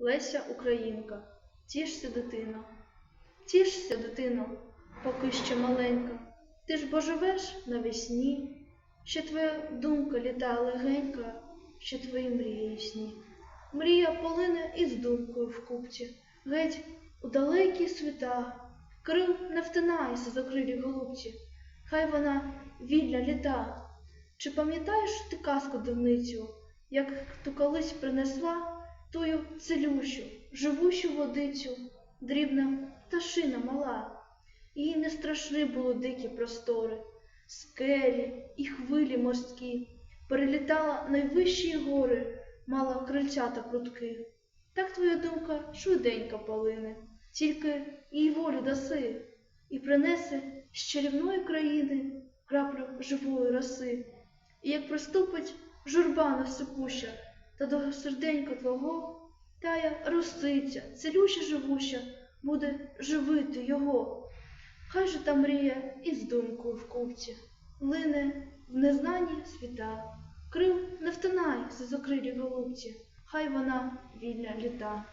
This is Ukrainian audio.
Леся Українка, тішся, дитино, тішся, дитино, поки ще маленька. Ти ж бо живеш навесні, ще твоя думка літа легенька, ще твої мрії ясні. Мрія полине із думкою в купці, геть у далекі світа. Крил не втинайся закрилі голубці, хай вона вільна літа. Чи пам'ятаєш ти казку давницю, як ту колись принесла тую целющу, живущу водицю, дрібна пташина мала? Їй не страшні були дикі простори, скелі і хвилі морські, перелітала найвищі гори, мала крильцята прудки. Так твоя думка швиденько полине, тільки їй волю даси, і принесе з чарівної країни краплю живої роси. І як приступить журба насипуща, та до серденька твого тая росиця, цілюща живуща, буде живити його. Хай же та мрія із думкою в купці, лине в незнані світа, крил не втинай за закрилі голубці, хай вона вільна літа.